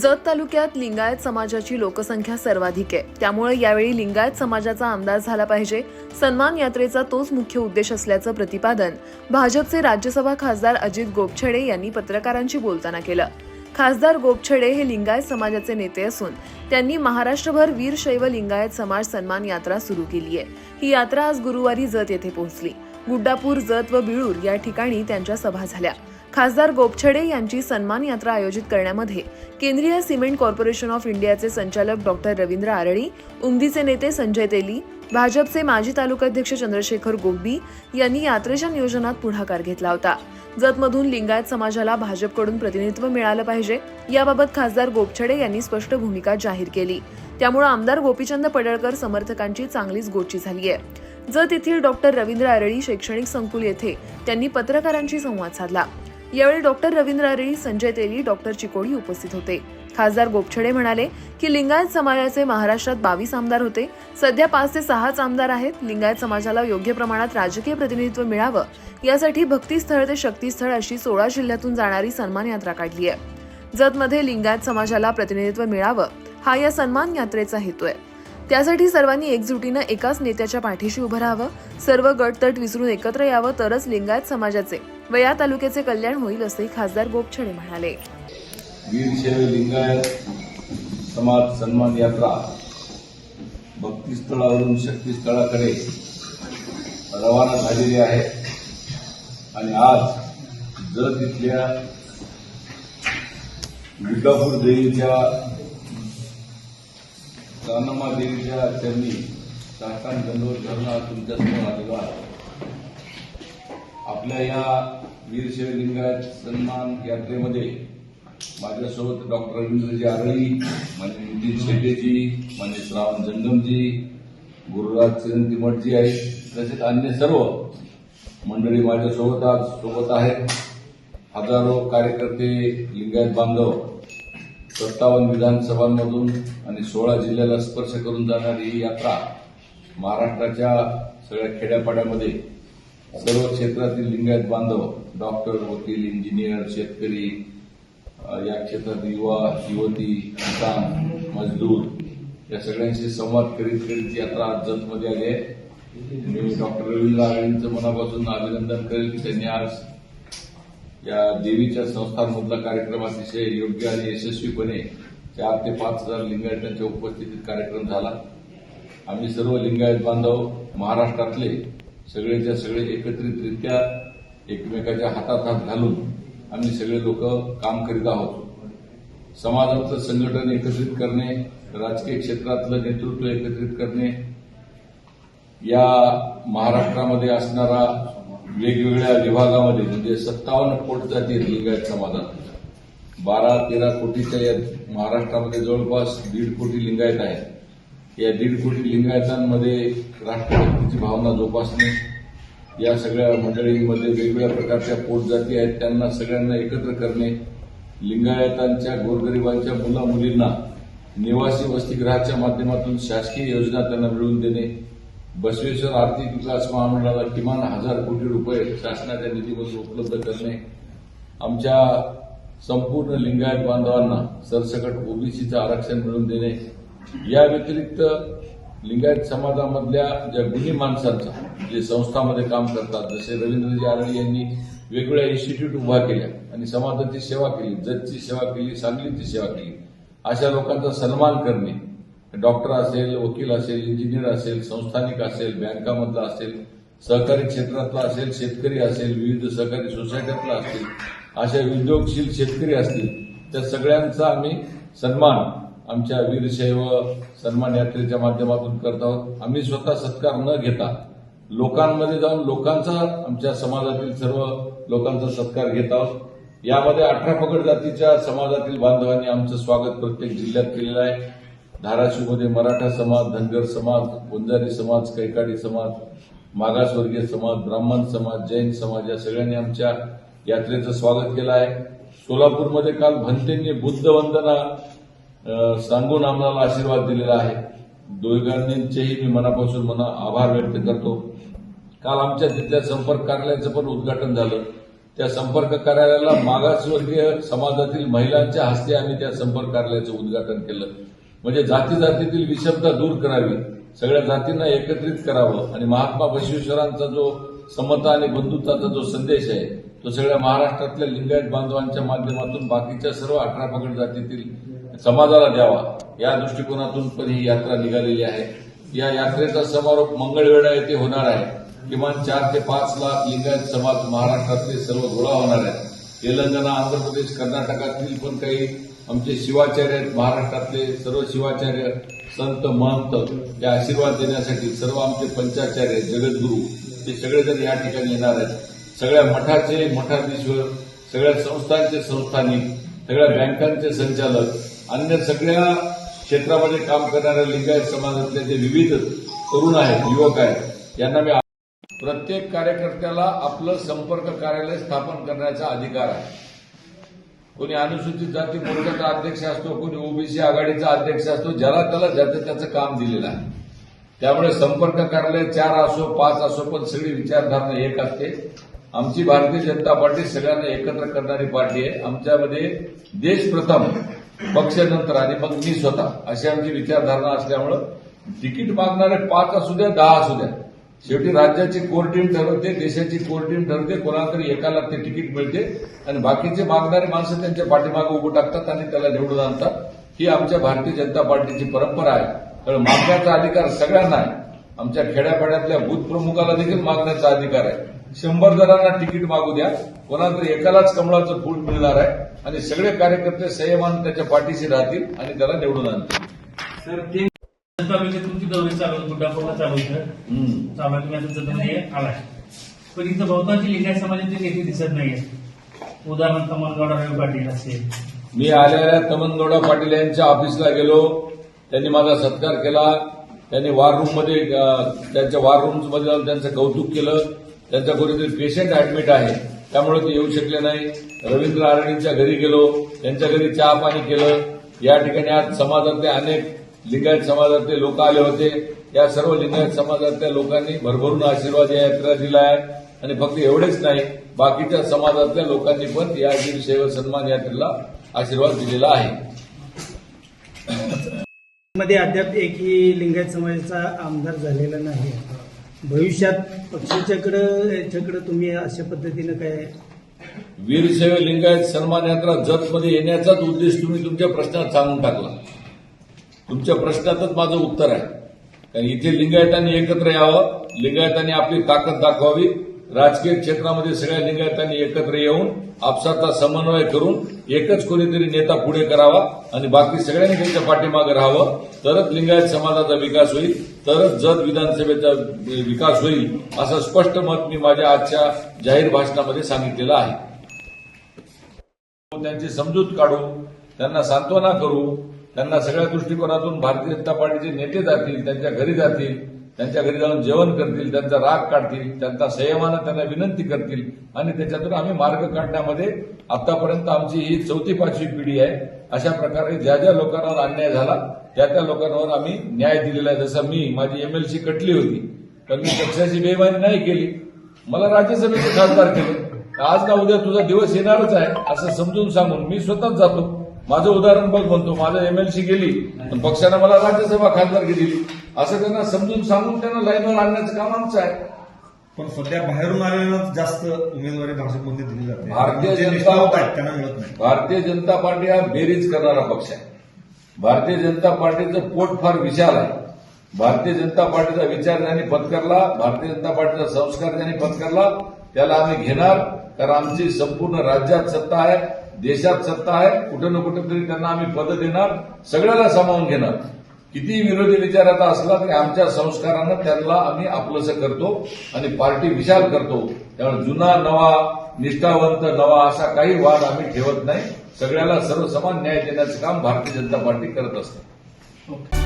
जत तालुक्यात लिंगायत समाजाची लोकसंख्या सर्वाधिक आहे. त्यामुळे यावेळी लिंगायत समाजाचा आमदार झाला पाहिजे. सन्मान यात्रेचा तोच मुख्य उद्देश असल्याचं प्रतिपादन भाजपचे राज्यसभा खासदार अजित गोपछडे यांनी पत्रकारांशी बोलताना केलं. खासदार गोपछडे हे लिंगायत समाजाचे नेते असून त्यांनी महाराष्ट्रभर वीरशैव लिंगायत समाज सन्मान यात्रा सुरू केली आहे. ही यात्रा आज गुरुवारी जत येथे पोहोचली. गुड्डापूर जत व बिळूर या ठिकाणी त्यांच्या सभा झाल्या. खासदार गोपछडे यांची सन्मान यात्रा आयोजित करण्यामध्ये केंद्रीय सिमेंट कॉर्पोरेशन ऑफ इंडियाचे संचालक डॉक्टर रवींद्र आरळी उमदीचे नेते संजय तेली भाजपचे माजी तालुकाध्यक्ष चंद्रशेखर गोब्बी यांनी यात्रेच्या नियोजनात पुढाकार घेतला होता. जतमधून लिंगायत समाजाला भाजपकडून प्रतिनिधित्व मिळालं पाहिजे याबाबत खासदार गोपछडे यांनी स्पष्ट भूमिका जाहीर केली. त्यामुळे आमदार गोपीचंद पडळकर समर्थकांची चांगलीच गोची झाली आहे जत येथील डॉक्टर रवींद्र आरळी शैक्षणिक संकुल येथे त्यांनी पत्रकारांशी संवाद साधला. यावेळी डॉक्टर रवींद्र आरळी संजय तेली डॉक्टर चिकोडी उपस्थित होते. खासदार गोपछडे म्हणाले की लिंगायत समाजाचे महाराष्ट्रात बावीस आमदार होते. सध्या पाच ते सहाच आमदार आहेत. लिंगायत समाजाला योग्य प्रमाणात राजकीय प्रतिनिधित्व मिळावं. यासाठी भक्तीस्थळ ते शक्तीस्थळ अशी सोळा जिल्ह्यातून जाणारी सन्मान यात्रा काढली आहे. जतमध्ये लिंगायत समाजाला प्रतिनिधित्व मिळावं. हा या सन्मान यात्रेचा हेतू आहे. त्यासाठी सर्वांनी एकजुटीनं एकाच नेत्याच्या पाठीशी उभं राहावं सर्व गटतट विसरून एकत्र यावं तरच लिंगायत समाजाचे व या तालुक्याचे कल्याण होईल असंही खासदार गोपछडे म्हणाले. लिंगायत समाज सन्मान यात्रा भक्तीस्थळावरून शक्तीस्थळाकडे रवाना झालेली आहे. आणि आज जर तिथल्या दुर्गापूर देवीच्या सानमा देवीच्या चरणी साष्टांग दंडवत धरणा तुमच्यासमोर आलेलो आहे आपल्या या वीरशैव लिंगायत सन्मान यात्रेमध्ये माझ्यासोबत डॉक्टर रवींद्रजी आरळी मान्य नितीन शेटेजी मान्य श्रावण जंगमजी गुरुराज चिरंती मठजी आहेत तसेच अन्य सर्व मंडळी माझ्यासोबत आज सोबत आहेत. हजारो कार्यकर्ते लिंगायत बांधव सत्तावन्न विधानसभांमधून आणि सोळा जिल्ह्याला स्पर्श करून जाणारी ही यात्रा महाराष्ट्राच्या सगळ्या खेड्यापाड्यामध्ये सर्व क्षेत्रातील लिंगायत बांधव डॉक्टर वकील इंजिनियर शेतकरी या क्षेत्रात युवा युवती किसान मजदूर या सगळ्यांशी संवाद करीत करीत यात्रा आज जतमध्ये आली आहे. मी डॉक्टर रवींद्र आळेंचं मनापासून अभिनंदन करेल की त्यांनी आज या देवीच्या संस्थांमधला कार्यक्रम अतिशय योग्य आणि यशस्वीपणे चार ते पाच हजार लिंगायतांच्या उपस्थितीत कार्यक्रम झाला. आम्ही सर्व लिंगायत बांधव महाराष्ट्रातले सगळेच्या सगळे एकत्रितरित्या एकमेकाच्या हातात हात घालून आम्ही सगळे लोक काम करीत आहोत. समाजाचं संघटन एकत्रित करणे राजकीय क्षेत्रातलं नेतृत्व एकत्रित करणे या महाराष्ट्रामध्ये असणारा वेगवेगळ्या विभागामध्ये म्हणजे सत्तावन्न कोट जाती आहेत लिंगायत समाजात बारा तेरा कोटीच्या या महाराष्ट्रामध्ये जवळपास दीड कोटी लिंगायत आहेत. या दीड कोटी लिंगायतांमध्ये राष्ट्रभक्तीची भावना जोपासणे या सगळ्या मंडळींमध्ये वेगवेगळ्या प्रकारच्या पोटजाती आहेत त्यांना सगळ्यांना एकत्र करणे लिंगायतांच्या गोरगरिबांच्या मुला मुलींना निवासी वसतिगृहाच्या माध्यमातून शासकीय योजना त्यांना मिळवून देणे बसवेश्वर आर्थिक विकास महामंडळाला किमान हजार कोटी रुपये शासनाच्या निधीमधून उपलब्ध करणे. आमच्या संपूर्ण लिंगायत बांधवांना सरसकट ओबीसीचं आरक्षण मिळवून देणे. या व्यतिरिक्त लिंगायत समाजामधल्या ज्या गुन्हे माणसांचा जे संस्थामध्ये काम करतात जसे रवींद्रजी आरळी यांनी वेगवेगळ्या इन्स्टिट्यूट उभा केल्या आणि समाजाची सेवा केली जजची सेवा केली सांगलीची सेवा केली अशा लोकांचा सन्मान करणे. डॉक्टर असेल वकील असेल इंजिनियर असेल संस्थानिक असेल बँकामधला असेल सहकारी क्षेत्रातला असेल शेतकरी असेल विविध सहकारी सोसायट्यातला असतील अशा उद्योगशील शेतकरी असतील त्या सगळ्यांचा आम्ही सन्मान आमच्या वीरशैव सन्मान यात्रेच्या माध्यमातून करत आहोत. आम्ही स्वतः सत्कार न घेता लोकांमध्ये जाऊन लोकांचा आमच्या समाजातील सर्व लोकांचा सत्कार घेत आहोत. यामध्ये अठरा पगड जातीच्या समाजातील बांधवांनी आमचं स्वागत प्रत्येक जिल्ह्यात केलेलं आहे. धाराशिवमध्ये मराठा समाज धनगर समाज वंजारी समाज कैकाडी समाज मागासवर्गीय समाज ब्राह्मण समाज जैन समाज या सगळ्यांनी आमच्या यात्रेचं स्वागत केलं आहे. सोलापूरमध्ये काल भंतेंनी बुद्ध वंदना सांगून आम्हाला आशीर्वाद दिलेला आहे. दोघांचेही मी मनापासून मना आभार व्यक्त करतो. काल आमच्या तिथल्या संपर्क कार्यालयाचं पण उद्घाटन झालं. त्या संपर्क कार्यालयाला मागासवर्गीय समाजातील महिलांच्या हस्ते आम्ही त्या संपर्क कार्यालयाचं उद्घाटन केलं. म्हणजे जाती जातीतील विषमता दूर करावी सगळ्या जातींना एकत्रित करावं आणि महात्मा बसवेश्वरांचा जो समता आणि बंधुत्वाचा जो संदेश आहे तो सगळ्या महाराष्ट्रातल्या लिंगायत बांधवांच्या माध्यमातून बाकीच्या सर्व अठरा पगड जातीतील समाजाला द्यावा. या दृष्टिकोनातून पण ही यात्रा निघालेली आहे. या यात्रेचा समारोप मंगळवेढा येथे होणार आहे. किमान चार ते पाच लाख लिंगायत समाज महाराष्ट्रातले सर्व गोळा होणार आहेत. तेलंगणा आंध्र प्रदेश कर्नाटकातील पण काही आमचे शिवाचार्य महाराष्ट्रातले सर्व शिवाचार्य संत महंत हे आशीर्वाद देण्यासाठी सर्व आमचे पंचाचार्य जगद्गुरू. ते सगळेजण या ठिकाणी येणार आहेत सगळ्या मठाचे मठाधीश्वर सगळ्या संस्थांचे संस्थानिक सगळ्या बँकांचे संचालक अन्य सगळ्या क्षेत्रामध्ये काम करणाऱ्या लिंगायत समाजातले जे विविध तरुण आहेत युवक आहेत यांना मी प्रत्येक कार्यकर्त्याला आपलं संपर्क कार्यालय स्थापन करण्याचा अधिकार आहे. कोणी अनुसूचित जाती मोर्चाचा अध्यक्ष असतो कोणी ओबीसी आघाडीचा अध्यक्ष असतो ज्याला त्याला ज्याचं त्याचं काम दिलेलं आहे. त्यामुळे संपर्क कार्यालय चार असो पाच असो पण सगळी विचारधारणा एक असते. आमची भारतीय जनता पार्टी सगळ्यांना एकत्र करणारी पार्टी आहे. आमच्यामध्ये देश प्रथम पक्ष नंतर आणि मग मी स्वतः. अशी आमची विचारधारणा असल्यामुळं तिकीट मागणारे पाच असू द्या दहा असू द्या. शेवटी राज्याची कोर टीम ठरवते देशाची कोर टीम ठरवते कोणाला तरी एकाला ते तिकीट मिळते आणि बाकीचे मागणारे माणसं त्यांच्या पाठीमागे उभं टाकतात आणि त्याला निवडून आणतात. ही आमच्या भारतीय जनता पार्टीची परंपरा आहे. कारण मागण्याचा अधिकार सगळ्यांना आहे. आमच्या खेड्यापाड्यातल्या बूथ प्रमुखाला देखील मागण्याचा अधिकार आहे. शंभर जणांना तिकीट मागू द्या. कोणाला तरी एकालाच कमळाचं फूल मिळणार आहे. आणि सगळे कार्यकर्ते संयमान त्याच्या पाठीशी राहतील आणि त्याला निवडून आणतील. सर तुमची आलाय. पण इथं बहुतांशी लिंगायत समाजाचे नेते दिसत नाहीये. उदाहरणार्थ मनगौडा रवी पाटील असेल. मी आलेल्या तमनगौडा पाटील यांच्या ऑफिसला गेलो. त्यांनी माझा सत्कार केला. त्यांनी वॉर रूममध्ये त्यांच्या वॉर रूममध्ये जाऊन त्यांचं कौतुक केलं. त्यांचा कोणीतरी पेशंट ऍडमिट आहे. त्यामुळे ते येऊ शकले नाही. रवींद्र आरणींच्या घरी गेलो. त्यांच्या घरी चहा पाणी केलं. या ठिकाणी आज समाजातले अनेक लिंगायत समाजातले लोक आले होते. या सर्व लिंगायत समाजातल्या लोकांनी भरभरून आशीर्वाद या यात्रा दिला आहे. आणि फक्त एवढेच नाही बाकीच्या समाजातल्या लोकांनी पण या वीरशैव सन्मान यात्रेला आशीर्वाद दिलेला आहे. मध्ये अद्याप एकही लिंगायत समाजाचा आमदार झालेला नाही. भविष्यात पक्षाच्याकडं याच्याकडं तुम्ही अशा पद्धतीनं काय? वीरशैव लिंगायत सन्मान यात्रा जतमध्ये येण्याचाच उद्देश तुम्ही तुमच्या प्रश्नात सांगून टाकला. तुमच्या प्रश्नातच माझं उत्तर आहे. कारण इथे लिंगायतांनी एकत्र यावं लिंगायतांनी आपली ताकद दाखवावी राजकीय क्षेत्रामध्ये सगळ्या लिंगायतांनी एकत्र येऊन आपसाचा समन्वय करून एकच कोणीतरी नेता पुढे करावा आणि बाकी सगळ्यांनी त्यांच्या पाठीमागे राहावं. तरच लिंगायत समाजाचा विकास होईल तरच जत विधानसभेचा विकास होईल असं स्पष्ट मत मी माझ्या आजच्या जाहीर भाषणामध्ये सांगितलेलं आहे. त्यांची समजूत काढू त्यांना सांत्वना करू त्यांना सगळ्या दृष्टिकोनातून भारतीय जनता पार्टीचे नेते जातील त्यांच्या घरी जातील त्यांच्या घरी जाऊन जेवण करतील त्यांचा राग काढतील त्यांचा संयमानं त्यांना विनंती करतील आणि त्याच्यातून आम्ही मार्ग काढण्यामध्ये आतापर्यंत आमची ही चौथी पाचवी पिढी आहे. अशा प्रकारे ज्या ज्या लोकांवर अन्याय झाला त्या त्या लोकांवर आम्ही न्याय दिलेला आहे. जसं मी माझी एमएलसी कटली होती पण मी पक्षाची बेमानी नाही केली. मला राज्यसभेचे खासदार केले. आज ना उद्या तुझा दिवस येणारच आहे असं समजून सांगून मी स्वतःच जातो. माझं उदाहरण बघ म्हणतो माझं एमएलसी गेली पक्षानं मला राज्यसभा खासदारकी दिली असं त्यांना समजून सांगून त्यांना लाईनवर आणण्याचं काम आमचं आहे. पण सध्या बाहेरून आलेला जास्त उमेदवारी भाजपमध्ये दिली जाते. भारतीय जनता त्यांना मिळत नाही. भारतीय जनता पार्टी हा बेरीज करणारा पक्ष आहे. भारतीय जनता पार्टीचं पोट फार विशाल आहे. भारतीय जनता पार्टीचा विचार ज्यांनी पत्करला भारतीय जनता पार्टीचा संस्कार ज्यांनी पत्करला त्याला आम्ही घेणार कारण आमची संपूर्ण राज्यात सत्ता आहे. देशात सत्ता आहे कुठं ना कुठं तरी त्यांना आम्ही पद देणार सगळ्याला सामावून घेणार. कितीही विरोधी विचाराचा असला तरी आमच्या संस्कारानं त्यांना आम्ही आपलंसं करतो आणि पार्टी विशाल करतो. त्यामुळे जुना नवा निष्ठावंत नवा असा काही वाद आम्ही ठेवत नाही. सगळ्याला सर्वसमान न्याय देण्याचं काम भारतीय जनता पार्टी करत असते.